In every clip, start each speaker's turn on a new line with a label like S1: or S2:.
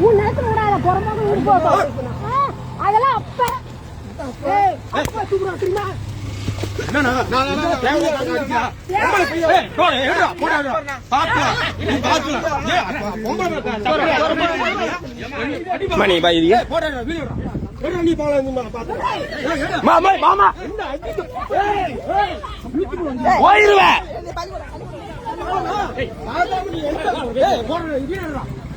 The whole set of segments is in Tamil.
S1: மூணு நேரத்துக்கு புறம்போக்கு வீடு போகும் ஆ, அதெல்லாம் அப்ப அப்ப தூக்குறா தெரியுமா.
S2: மணி பா இது
S3: போடா, எடுடா, வீடியோ எடுடா. எடுடா, நீ பாக்கலாம், நீ பாக்கலாம், பாத்துக்கலாம். ஏய், எடுடா.
S2: மாமா மாமா போயிருவேன்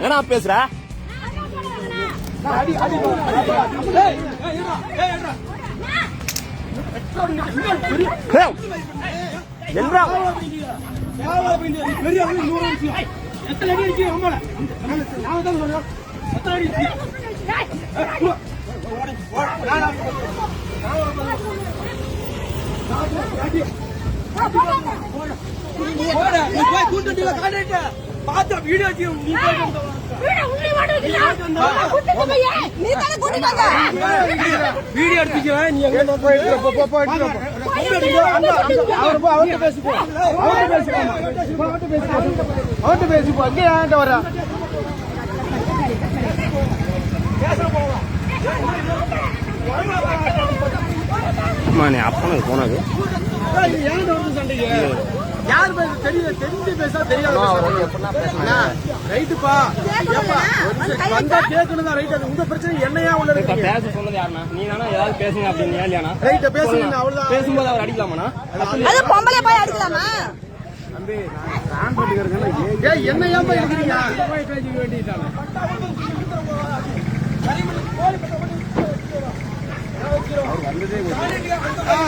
S2: ஏன்னா பேசுற என்றா
S3: பெரிய நூறு எத்தனை அடி அடிச்சு அம்மால நான் தான் சொல்றேன் எத்தனை அடி அடிச்சு போட நீ போய் கூட்டண்டில காட்டிட்டு பாத்த வீடியோ எடுத்து நீ போய்
S1: வீட உள்ளே மாட்டு வச்சுக்கலாம். குத்துக்கு பையே.
S4: நீ தானே கூட்டிட்டு வந்த?
S3: வீடியோ நீ எங்க போ போ அவர் போ. அங்கே ஏன்ட்ட வர?
S2: மணி அப்பனுக்கு போனது.
S3: சண்டைக்கு? யார் பேச தெரியல தெரிஞ்சு பேசா தெரியாது ரைட்டுப்பா வந்தா கேட்கணும் தான் ரைட் அது உங்க பிரச்சனை என்னையா உள்ள
S2: இப்ப
S3: இருக்கு?
S2: பேச சொன்னது யாருண்ணா? நீ தானே ஏதாவது பேசுங்க அப்படின்னு இல்லையாண்ணா?
S3: ரைட்ட பேசுங்க அவ்வளவுதான்.
S2: பேசும்போது அவர் அடிக்கலாமாண்ணா?
S4: அது பொம்பளை போய் அடிக்கலாமா?
S3: ஏய் என்ன ஏன்பா இருக்கிறீங்க ஆ,